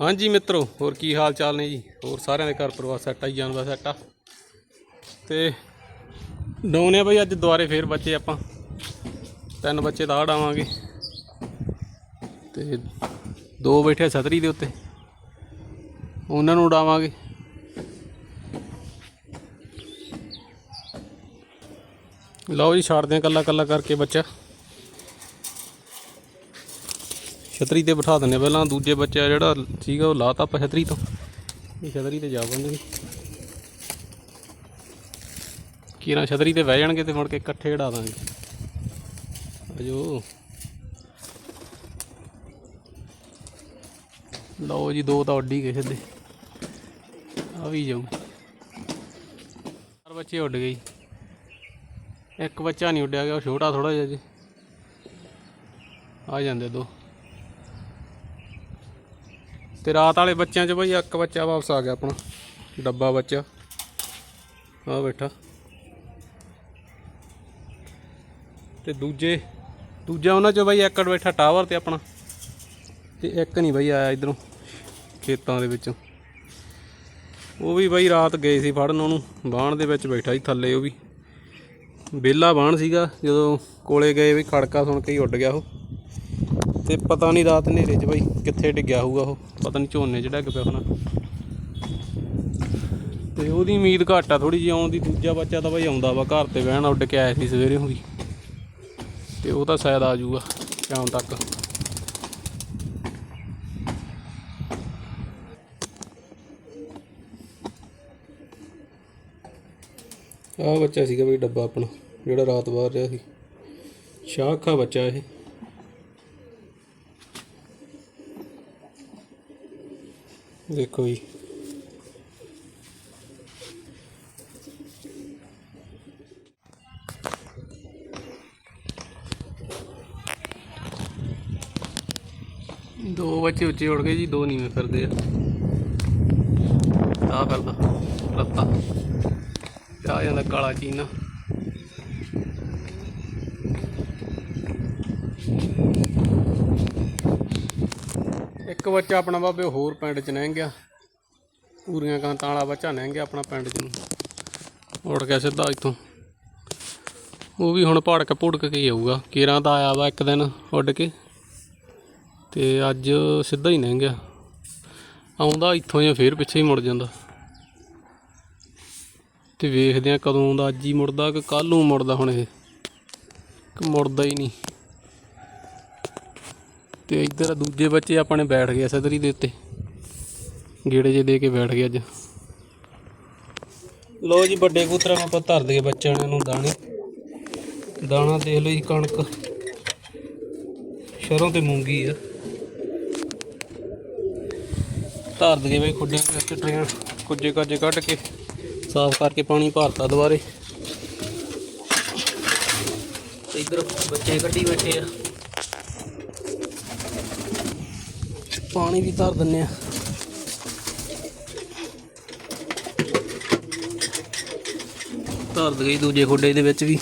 ਹਾਂਜੀ ਮਿੱਤਰੋ, ਹੋਰ ਕੀ ਹਾਲ ਚਾਲ ਨੇ ਜੀ? ਹੋਰ ਸਾਰਿਆਂ ਦੇ ਘਰ ਪਰਿਵਾਰ ਸੈੱਟ ਆਈ ਜਾਨ ਦਾ ਸੈੱਟ ਆ। ਤੇ ਡਾਉਨੇ ਆ ਬਈ ਅੱਜ ਦੁਬਾਰੇ ਫੇਰ ਬੱਚੇ ਆਪਾਂ। ਤਿੰਨ ਬੱਚੇ ਦਾ ਡਾਵਾਂਗੇ ਤੇ ਦੋ ਬੈਠੇ ਆ ਛਤਰੀ ਦੇ ਉੱਤੇ। ਉਹਨਾਂ ਨੂੰ ਉਡਾਵਾਂਗੇ। ਲਓ ਜੀ, ਛੱਡਦੇ ਆ ਕੱਲਾ ਕੱਲਾ ਕਰਕੇ ਬੱਚਾ। ਛਤਰੀ ਤੇ ਬਿਠਾ ਦਿੰਦੇ ਪਹਿਲਾਂ ਦੂਜੇ ਬੱਚਾ ਜਿਹੜਾ ਸੀਗਾ ਉਹ ਲਾਤਾ ਆਪਾਂ ਛਤਰੀ ਤੋਂ। ਇਹ ਛਤਰੀ ਤੇ ਜਾ ਬੰਦੇ ਕੀਰਾਂ ਛਤਰੀ ਤੇ ਬਹਿ ਜਾਣਗੇ ਤੇ ਮੁੜ ਕੇ ਇਕੱਠੇ ਉਡਾ ਦਾਂਗੇ। ਅਜੋ ਲਓ ਜੀ, ਦੋ ਤਾਂ ਉੱਡੀ ਗਏ ਸਿੱਧੇ। ਆ ਵੀ ਜਾਉ ਚਾਰ ਬੱਚੇ ਉੱਡ ਗਏ। ਇੱਕ ਬੱਚਾ ਨਹੀਂ ਉੱਡਿਆ ਗਿਆ, ਉਹ ਛੋਟਾ ਥੋੜਾ ਜਿਹਾ ਜੀ। ਆ ਜਾਂਦੇ ਦੋ। ਤੇ ਰਾਤ ਵਾਲੇ ਬੱਚਿਆਂ 'ਚ ਬਈ ਇੱਕ ਬੱਚਾ ਵਾਪਸ ਆ ਗਿਆ ਆਪਣਾ, ਡੱਬਾ ਬੱਚਾ। ਆ ਬੈਠਾ। ਤੇ ਦੂਜੇ, ਦੂਜਾ ਉਹਨਾਂ 'ਚੋਂ ਬਈ ਇੱਕ ਬੈਠਾ ਟਾਵਰ ਤੇ ਆਪਣਾ। ਤੇ ਇੱਕ ਨਹੀਂ ਬਈ ਆਇਆ ਇਧਰੋਂ, ਖੇਤਾਂ ਦੇ ਵਿੱਚੋਂ। ਉਹ ਵੀ ਬਈ ਰਾਤ ਗਏ ਸੀ ਫੜਨ ਉਹਨੂੰ ਬਾਣ ਦੇ ਵਿੱਚ ਬੈਠਾ ਸੀ ਥੱਲੇ ਉਹ ਵੀ। ਬੇਲਾ ਬਾਣ ਸੀਗਾ, ਜਦੋਂ ਕੋਲੇ ਗਏ ਵੀ ਖੜਕਾ ਸੁਣ ਕੇ ਹੀ ਉੱਡ ਗਿਆ ਉਹ। ਤੇ ਪਤਾ ਨਹੀਂ ਰਾਤ ਹਨੇਰੇ 'ਚ ਬਈ ਕਿੱਥੇ ਡਿੱਗਿਆ ਹੋਊਗਾ ਉਹ, ਪਤਾ ਨਹੀਂ ਝੋਨੇ 'ਚ ਡਿੱਗ ਪਿਆ ਹੋਣਾ। ਤੇ ਉਹਦੀ ਉਮੀਦ ਘੱਟ ਆ ਥੋੜੀ ਜਿਹੀ ਆਉਣ ਦੀ ਦੂਜਾ ਬੱਚਾ ਤਾਂ ਬਈ ਆਉਂਦਾ ਵਾ ਘਰ ਤੇ ਬਹਿਣ, ਉੱਡ ਕੇ ਆਇਆ ਸੀ ਸਵੇਰੇ ਵੀ ਤੇ ਉਹ ਤਾਂ ਸ਼ਾਇਦ ਆ ਜਾਊਗਾ ਸ਼ਾਮ ਤੱਕ। ਆਹ ਬੱਚਾ ਸੀਗਾ ਬਈ ਡੱਬਾ ਆਪਣਾ, ਜਿਹੜਾ ਰਾਤ ਬਾਹਰ ਰਿਹਾ ਸੀ। ਸ਼ਾਖਾ ਬੱਚਾ ਇਹ। ਦੇਖੋ ਜੀ ਦੋ ਬੱਚੇ ਉੱਚੇ ਉੱਡ ਗਏ ਜੀ, ਦੋ ਨੀਵੇਂ ਫਿਰਦੇ ਆ। ਆ ਫਿਰਦਾ, ਲੱਤਾ। ਤੇ ਆ ਜਾਂਦਾ ਕਾਲਾ ਚੀਨਾ। ਇੱਕ ਬੱਚਾ ਆਪਣਾ ਬਾਬੇ ਹੋਰ ਪਿੰਡ ਚ ਲੰਘ ਗਿਆ ਪੂਰੀਆਂ ਕਾਂਤਾਂ ਵਾਲਾ ਬੱਚਾ ਲੰਘ ਗਿਆ ਆਪਣਾ ਪਿੰਡ ਚ ਨੂੰ। ਉੜ ਗਿਆ ਸਿੱਧਾ ਇੱਥੋਂ। ਉਹ ਵੀ ਹੁਣ ਭੜਕ ਭੁੜਕ ਕੇ ਹੀ ਆਊਗਾ। ਕੇਰਾਂ ਤਾਂ ਆਇਆ ਵਾ ਇੱਕ ਦਿਨ ਉੱਡ ਕੇ। ਤੇ ਅੱਜ ਸਿੱਧਾ ਹੀ ਲੰਘ ਗਿਆ ਆਉਂਦਾ ਇੱਥੋਂ ਜਾਂ ਫੇਰ ਪਿੱਛੇ ਹੀ ਮੁੜ ਜਾਂਦਾ। ਤੇ ਵੇਖਦੇ ਆ ਕਦੋਂ ਆਉਂਦਾ। ਅੱਜ ਹੀ ਮੁੜਦਾ ਕਿ ਕੱਲ ਨੂੰ ਮੁੜਦਾ ਹੁਣ ਇਹ। ਕਿ ਮੁੜਦਾ ਹੀ ਨਹੀਂ। ਤੇ ਇੱਧਰ ਦੂਜੇ ਬੱਚੇ ਆਪਣੇ ਬੈਠ ਗਏ ਸਦਰੀ ਦੇ ਉੱਤੇ। ਗੇੜੇ ਜੇ ਦੇ ਕੇ ਬੈਠ ਗਏ ਅੱਜ। ਲੋ ਜੀ ਵੱਡੇ ਕਬੂਤਰਾਂ ਨੂੰ ਆਪਾਂ ਧਰ ਦਈਏ ਬੱਚਿਆਂ ਨੂੰ ਦਾਣੇ। ਦਾਣਾ ਦੇਖ ਲਓ ਜੀ ਕਣਕ। ਸ਼ਰੋਂ ਤੇ ਮੂੰਗੀ ਆ। ਧਰ ਦਈਏ ਬਈ ਖੁੱਡਿਆਂ ਦੇ ਟ੍ਰੇਨ ਕੁੱਜੇ ਕਾਜੇ ਕੱਢ ਕੇ, ਸਾਫ਼ ਕਰਕੇ ਪਾਣੀ ਭਰਤਾ ਦੁਬਾਰੇ। ਤੇ ਇੱਧਰ ਬੱਚੇ ਕੱਢੀ ਬੈਠੇ ਆ। ਪਾਣੀ ਵੀ ਧਰ ਦਿੰਨੇ ਆ। ਧਰ ਗਈ ਦੂਜੇ ਖੁੱਡੇ ਦੇ ਵਿੱਚ ਵੀ।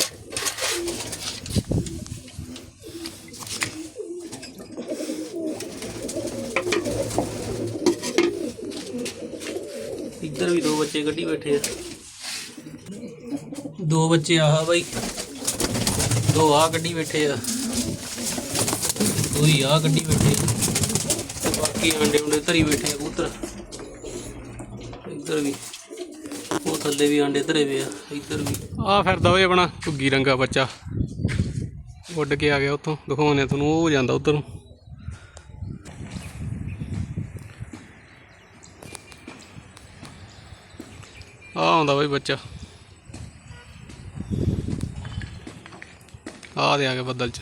ਇੱਧਰ ਵੀ ਦੋ ਬੱਚੇ ਕੱਢੀ ਬੈਠੇ ਆ। ਦੋ ਬੱਚੇ ਆਹ ਬਾਈ। ਦੋ ਆ ਕੱਢੀ ਬੈਠੇ ਆ। ਦੋ ਹੀ ਆ ਕੱਢੀ ਬੈਠੇ ਆ। ਬਾਕੀ ਅੰਡੇ ਉਂਡੇ ਧਰੀ ਬੈਠੇ ਆ ਕਬੂਤਰ। ਇੱਧਰ ਵੀ। ਉਹ ਥੱਲੇ ਵੀ ਅੰਡੇ ਧਰੇ ਵੇ ਆ, ਇੱਧਰ ਵੀ। ਆ ਫਿਰਦਾ ਓਏ ਆਪਣਾ ਘੁੱਗੀ ਰੰਗਾ ਬੱਚਾ। ਉੱਡ ਕੇ ਆ ਗਿਆ ਉੱਥੋਂ, ਦਿਖਾਉਂਦੇ ਤੁਹਾਨੂੰ, ਉਹ ਜਾਂਦਾ ਉੱਧਰ ਨੂੰ। ਆ ਆਉਂਦਾ ਬਈ ਬੱਚਾ। ਆ ਦੇ ਆ ਗਿਆ ਬੱਦਲ ਚ।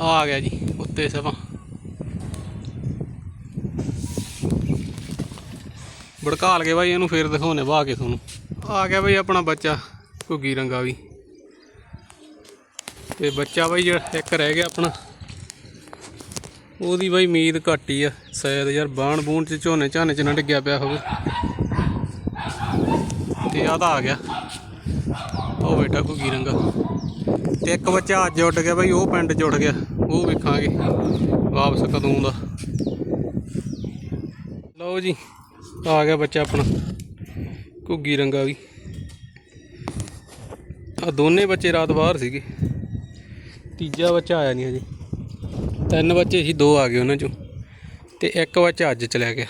ਆ ਗਿਆ ਜੀ, ਉੱਤੇ ਸਭਾ ਭੜਕਾਲ ਕੇ ਬਾਈ, ਇਹਨੂੰ ਫੇਰ ਦਿਖਾਉਣੇ ਵਾਹ ਕੇ ਤੁਹਾਨੂੰ। ਆ ਗਿਆ ਬਾਈ ਆਪਣਾ ਬੱਚਾ, ਘੁੱਗੀ ਰੰਗਾ ਵੀ। ਤੇ ਬੱਚਾ ਬਾਈ ਜਿਹੜਾ ਇੱਕ ਰਹਿ ਗਿਆ ਆਪਣਾ। ਉਹਦੀ ਬਾਈ ਉਮੀਦ ਘੱਟ ਹੀ ਆ, ਸ਼ਾਇਦ ਯਾਰ ਬਾਣ ਬੂਣ ਚ ਝੋਨੇ ਝਾਨੇ ਚ ਨਾ ਡਿੱਗਿਆ ਪਿਆ ਹੋਵੇ। ਤੇ ਆ ਤਾਂ ਆ ਗਿਆ। ਉਹ ਬੇਟਾ ਘੁੱਗੀ ਰੰਗਾ। ਤੇ ਇੱਕ ਬੱਚਾ ਅੱਜ ਉੱਡ ਗਿਆ ਬਈ, ਉਹ ਪਿੰਡ ਚ ਉੱਡ ਗਿਆ। ਉਹ ਵੇਖਾਂਗੇ ਵਾਪਸ ਕਦੋਂ ਦਾ ਲਓ ਜੀ, ਆ ਗਿਆ ਬੱਚਾ ਆਪਣਾ, ਘੁੱਗੀ ਰੰਗਾ ਵੀ ਆ ਦੋਨੇ ਬੱਚੇ ਰਾਤ ਬਾਹਰ ਸੀਗੇ। ਤੀਜਾ ਬੱਚਾ ਆਇਆ ਨਹੀਂ ਹਜੇ। ਤਿੰਨ ਬੱਚੇ ਸੀ, ਦੋ ਆ ਗਏ ਉਹਨਾਂ ਚੋਂ। ਤੇ ਇੱਕ ਬੱਚਾ ਅੱਜ ਚਲਿਆ ਗਿਆ।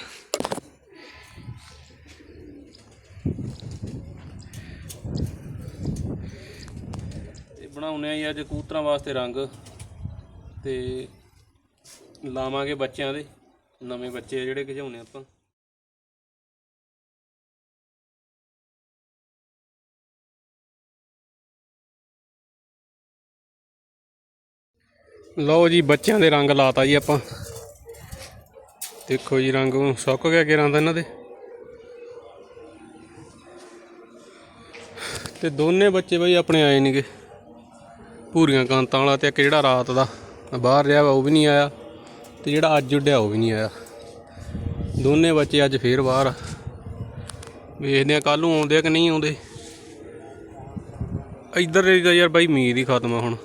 ਬਣਾਉਨੇ ਆ ਜੀ ਅੱਜ ਕਬੂਤਰਾਂ ਵਾਸਤੇ ਰੰਗ ਤੇ ਲਾਵਾਂਗੇ ਬੱਚਿਆਂ ਦੇ, ਨਵੇਂ ਬੱਚੇ ਆ ਜਿਹੜੇ ਖਿਚਾਉਣੇ ਆਪਾਂ। ਲਓ ਜੀ, ਬੱਚਿਆਂ ਦੇ ਰੰਗ ਲਾਤਾ ਜੀ ਆਪਾਂ। ਦੇਖੋ ਜੀ, ਰੰਗ ਸੁੱਕ ਗਿਆ ਕਿਰਾਂ ਦਾ ਇਹਨਾਂ ਦੇ। ਤੇ ਦੋਨੇ ਬੱਚੇ ਬਈ ਆਪਣੇ ਆਏ ਨਹੀਂਗੇ ਪੂਰੀਆਂ ਕਾਂਤਾਂ ਵਾਲਾ ਤੇ ਇੱਕ ਜਿਹੜਾ ਰਾਤ ਦਾ ਬਾਹਰ ਰਿਹਾ ਵਾ ਉਹ ਵੀ ਨਹੀਂ ਆਇਆ ਤੇ ਜਿਹੜਾ ਅੱਜ ਉੱਡਿਆ ਉਹ ਵੀ ਨਹੀਂ ਆਇਆ। ਦੋਨੇ ਬੱਚੇ ਅੱਜ ਫੇਰ ਬਾਹਰ ਵੇਖਦੇ ਆ ਕੱਲ ਨੂੰ ਆਉਂਦੇ ਆ ਕਿ ਨਹੀਂ ਆਉਂਦੇ। ਇੱਧਰ ਦਾ ਯਾਰ ਬਾਈ ਉਮੀਦ ਹੀ ਖਤਮ ਆ ਹੁਣ।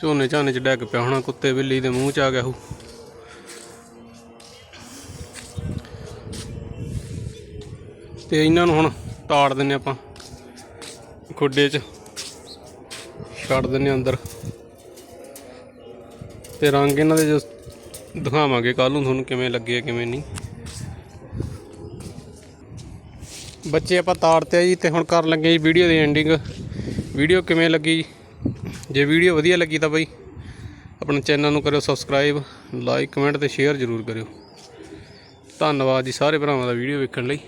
ਝੋਨੇ ਝਾਨੇ ਚ ਡੱਗ ਪਿਆ ਹੋਣਾ, ਕੁੱਤੇ ਬਿੱਲੀ ਦੇ ਮੂੰਹ ਚ ਆ ਗਿਆ ਉਹ। ਤੇ ਇਹਨਾਂ ਨੂੰ ਹੁਣ ਤਾੜ ਦਿੰਨੇ ਆਪਾਂ ਖੁੱਡੇ ਚ। ਛੱਡ ਦਿੰਨੇ ਅੰਦਰ। ਤੇ ਰੰਗ ਇਹਨਾਂ ਦੇ ਜੋ ਦਿਖਾਵਾਂਗੇ ਕੱਲ ਨੂੰ ਤੁਹਾਨੂੰ ਕਿਵੇਂ ਲੱਗੇ ਆ, ਕਿਵੇਂ ਨਹੀਂ। ਬੱਚੇ ਆਪਾਂ ਤਾੜਤੇ ਆ ਜੀ ਤੇ ਹੁਣ ਕਰਨ ਲੱਗੇ ਜੀ ਵੀਡੀਓ ਦੀ ਐਂਡਿੰਗ ਵੀਡੀਓ ਕਿਵੇਂ ਲੱਗੀ? ਜੇ ਵੀਡੀਓ ਵਧੀਆ ਲੱਗੀ ਤਾਂ ਬਈ ਆਪਣੇ ਚੈਨਲ ਨੂੰ ਕਰਿਓ ਸਬਸਕ੍ਰਾਈਬ ਲਾਈਕ ਕਮੈਂਟ ਤੇ ਸ਼ੇਅਰ ਜ਼ਰੂਰ ਕਰਿਓ। ਧੰਨਵਾਦ ਜੀ ਸਾਰੇ ਭਰਾਵਾਂ ਦਾ ਵੀਡੀਓ ਵੇਖਣ ਲਈ।